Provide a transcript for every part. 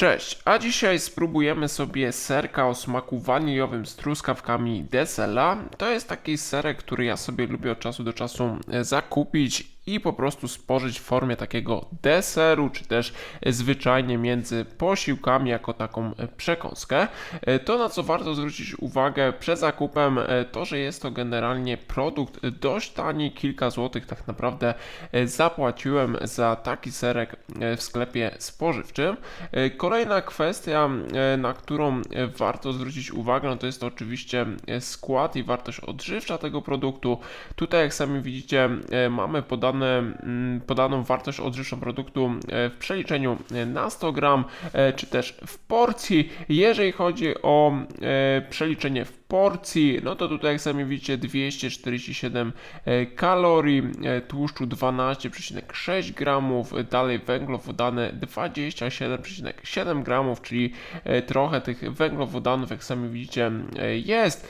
Cześć, a dzisiaj spróbujemy sobie serka o smaku waniliowym z truskawkami Desela. To jest taki serek, który ja sobie lubię od czasu do czasu e, zakupić i po prostu spożyć w formie takiego deseru, czy też zwyczajnie między posiłkami jako taką przekąskę. E, To na co warto zwrócić uwagę przed zakupem, e, to że jest to generalnie produkt dość tani, kilka złotych tak naprawdę e, zapłaciłem za taki serek w sklepie spożywczym. Kolejna kwestia, na którą warto zwrócić uwagę, no to jest to oczywiście skład i wartość odżywcza tego produktu. Tutaj, jak sami widzicie, mamy podane, mm, podaną wartość odżywczą produktu e, w przeliczeniu e, na 100 gram, e, czy też w porcji. Jeżeli chodzi o przeliczenie w porcji, no to tutaj, jak sami widzicie, 247 e, kalorii, tłuszczu 12,6 gramów, dalej węglowodany 27,7 gramów, czyli trochę tych węglowodanów, jak sami widzicie, jest.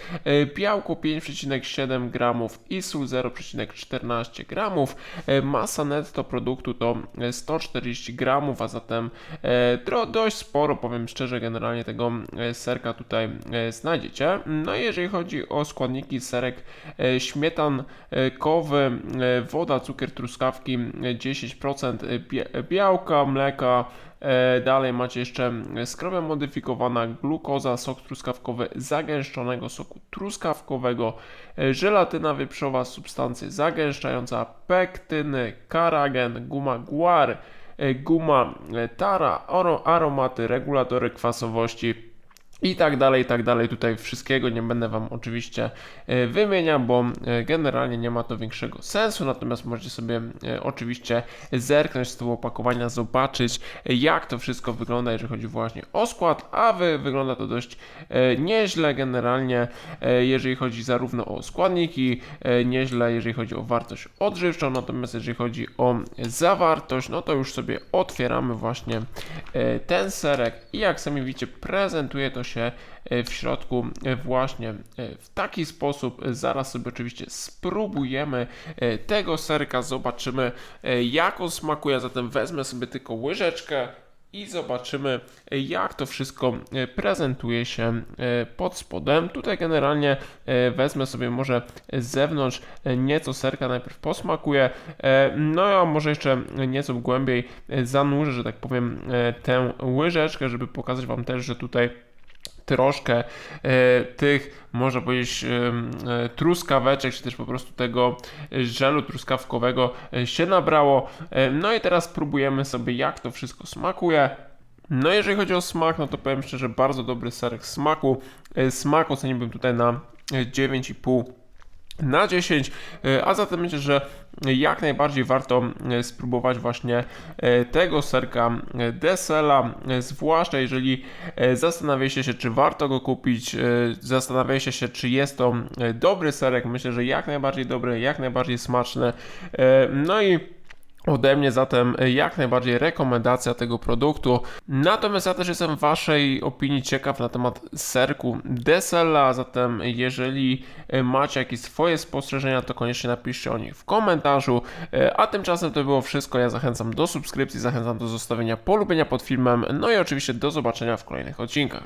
Białko 5,7 gramów i sól 0,14 gramów. E, Masa netto produktu to e, 140 gramów, a zatem e, dość sporo, powiem szczerze, generalnie tego e, serka tutaj e, znajdziecie. No i jeżeli chodzi o składniki, serek e, śmietankowy, e, woda, cukier, truskawki, e, 10% bie- białka, mleka, E, Dalej macie jeszcze skrobia modyfikowana, glukoza, sok truskawkowy zagęszczonego soku truskawkowego, e, żelatyna wieprzowa, substancje zagęszczająca, pektyny, karagen, guma guar, e, guma e, tara, aromaty, regulatory kwasowości i tak dalej, i tak dalej. Tutaj wszystkiego nie będę Wam oczywiście e, wymieniał, bo e, generalnie nie ma to większego sensu. Natomiast możecie sobie e, oczywiście zerknąć z tego opakowania, zobaczyć jak to wszystko wygląda, jeżeli chodzi właśnie o skład, a wy, wygląda to dość nieźle generalnie, jeżeli chodzi zarówno o składniki, nieźle, jeżeli chodzi o wartość odżywczą, natomiast jeżeli chodzi o zawartość, no to już sobie otwieramy właśnie ten serek i jak sami widzicie, prezentuje to się e, w środku e, właśnie e, w taki sposób. Zaraz sobie oczywiście spróbujemy tego serka, zobaczymy jak on smakuje, zatem wezmę sobie tylko łyżeczkę i zobaczymy, jak to wszystko prezentuje się pod spodem. Tutaj generalnie wezmę sobie może z zewnątrz nieco serka, najpierw posmakuję, no a może jeszcze nieco głębiej zanurzę, że tak powiem, tę łyżeczkę, żeby pokazać Wam też, że tutaj troszkę e, tych, można powiedzieć, em, e, truskaweczek, czy też po prostu tego e, żelu truskawkowego e, się nabrało. E, no i teraz próbujemy sobie, jak to wszystko smakuje. No jeżeli chodzi o smak, no to powiem szczerze, bardzo dobry serek smaku. E, Smak oceniłbym tutaj na e, 9,5 na 10, e, a zatem myślę, że jak najbardziej warto e, spróbować właśnie e, tego serka Desela, zwłaszcza jeżeli zastanawiacie się, czy warto go kupić, zastanawiacie się, czy jest to dobry serek, myślę, że jak najbardziej dobry, jak najbardziej smaczny, no i Ode mnie zatem jak najbardziej rekomendacja tego produktu. Natomiast ja też jestem Waszej opinii ciekaw na temat serku Desela, zatem jeżeli e, macie jakieś swoje spostrzeżenia, to koniecznie napiszcie o nich w komentarzu. E, A tymczasem to było wszystko. Ja zachęcam do subskrypcji, zachęcam do zostawienia polubienia pod filmem, no i oczywiście do zobaczenia w kolejnych odcinkach.